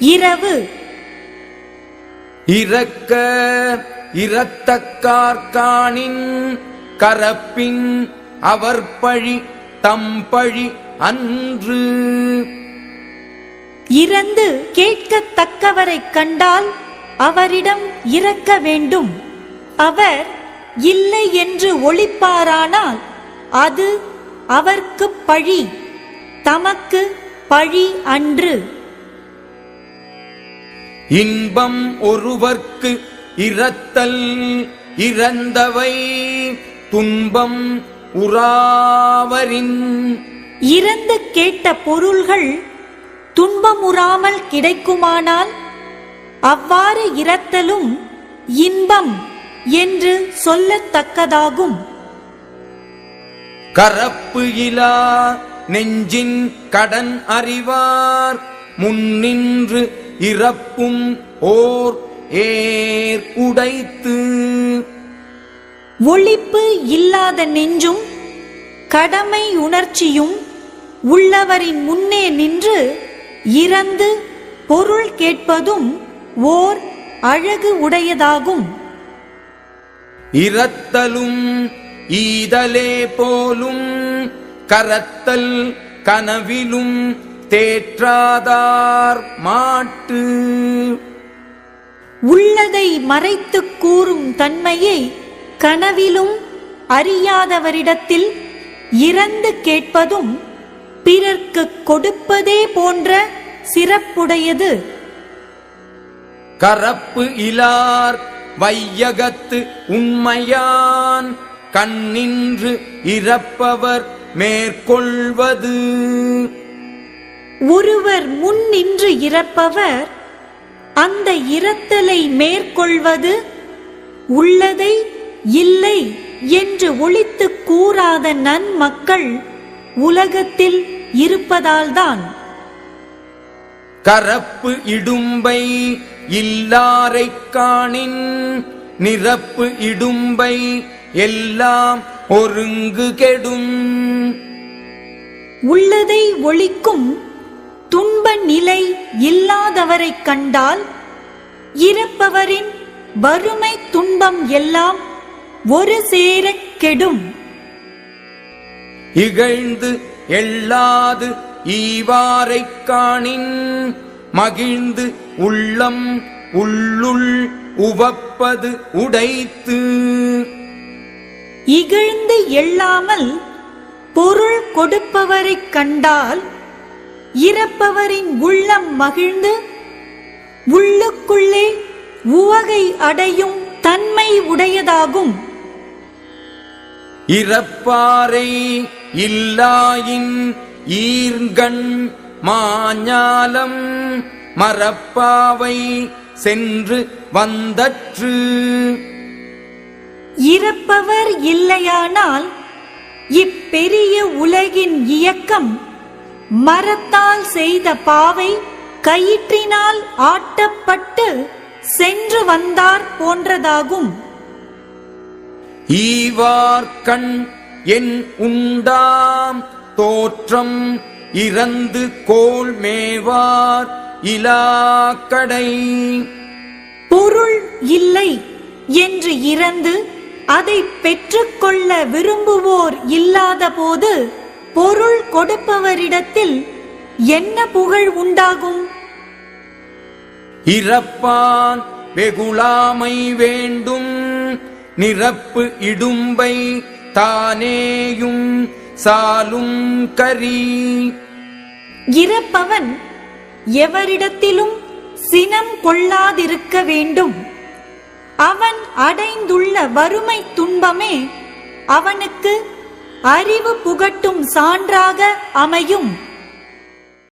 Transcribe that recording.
இரவு. இறக்க இரத்தக்கார்காணின் கரப்பின் அவர் பழி தம் பழி அன்று. இறந்து கேட்கத்தக்கவரைக் கண்டால் அவரிடம் இறக்க வேண்டும். அவர் இல்லை என்று ஒளிப்பாரானால் அது அவர்க்குப் பழி தமக்கு பழி அன்று. இன்பம் ஒருவர்க்கு இரத்தல் இறந்தவை துன்பம் உறாவரின். இறந்து கேட்ட பொருள்கள் துன்பமுறாமல் கிடைக்குமானால் அவ்வாறு இரத்தலும் இன்பம் என்று சொல்லத்தக்கதாகும். கரப்பு இலா நெஞ்சின் கடன் அறிவார் முன்னின்று இறப்பும் ஓர் ஏர் உடைத்து. ஒளிப்பு இல்லாத நெஞ்சும் கடமை உணர்ச்சியும் உள்ளவரின் முன்னே நின்று இறந்து பொருள் கேட்பதும் ஓர் அழகு உடையதாகும். இரத்தலும் ஈதலே போலும் கரத்தல் கனவிலும் தேற்றாதார் மாட்டு. உள்ளதை மறைத்துக் கூறும் தன்மையை கனவிலும் அறியாதவரிடத்தில் இறந்து கேட்பதும் பிறர்க்குக் கொடுப்பதே போன்ற சிறப்புடையது. கரப்பு இலார் வையகத்து உண்மையான் கண்ணின்று இறப்பவர் மேற்கொள்வது. ஒருவர் முன் நின்று இறப்பவர் அந்த இரத்தலை மேற்கொள்வது உள்ளதை இல்லை என்று ஒளித்துக் கூறாத நன்மக்கள் உலகத்தில் இருப்பதால்தான். கரப்பு இடும்பை இல்லாரைக் காணின் நிரப்பு இடும்பை எல்லாம் ஒருங்கு கெடும். உள்ளதை ஒழிக்கும் நிலை இல்லாதவரைக் கண்டால் இறப்பவரின் வறுமை துன்பம் எல்லாம் ஒரு சேரக் கெடும். இகழ்ந்து எள்ளாது ஈவாரைக் காணின் மகிழ்ந்து உள்ளம் உள்ளுள் உவப்பது உடைத்து. இகழ்ந்து எள்ளாமல் பொருள் கொடுப்பவரைக் கண்டால் இறப்பவரின் உள்ளம் மகிழ்ந்து உள்ளுக்குள்ளே உவகை அடையும் தன்மை உடையதாகும். இறப்பாரை இல்லாயின் ஈர்கண் மாஞாலம் மரப்பாவை சென்று வந்தற்று. இறப்பவர் இல்லையானால் இப்பெரிய உலகின் இயக்கம் மரத்தால் செய்த பாவை கயிற்றினால் ஆட்டப்பட்டு சென்று வந்தார் போன்றதாகும். ஈவார்கண் என் உண்டாம் தோற்றம் இறந்து கோல் மேவார் இலாக்கடை. பொருள் இல்லை என்று இறந்து அதை பெற்றுக்கொள்ள விரும்புவோர் இல்லாதபோது பொருள் கொடுப்பவரிடத்தில் என்ன புகழ் உண்டாகும்? இறப்பான் வெகுளாமை வேண்டும். நிரப்பு இடும்பை தானேயும் சாலும் கரி. இறப்பவன் எவரிடத்திலும் சினம் கொள்ளாதிருக்க வேண்டும். அவன் அடைந்துள்ள வறுமை துன்பமே அவனுக்கு அறிவு புகட்டும் சான்றாக அமையும்.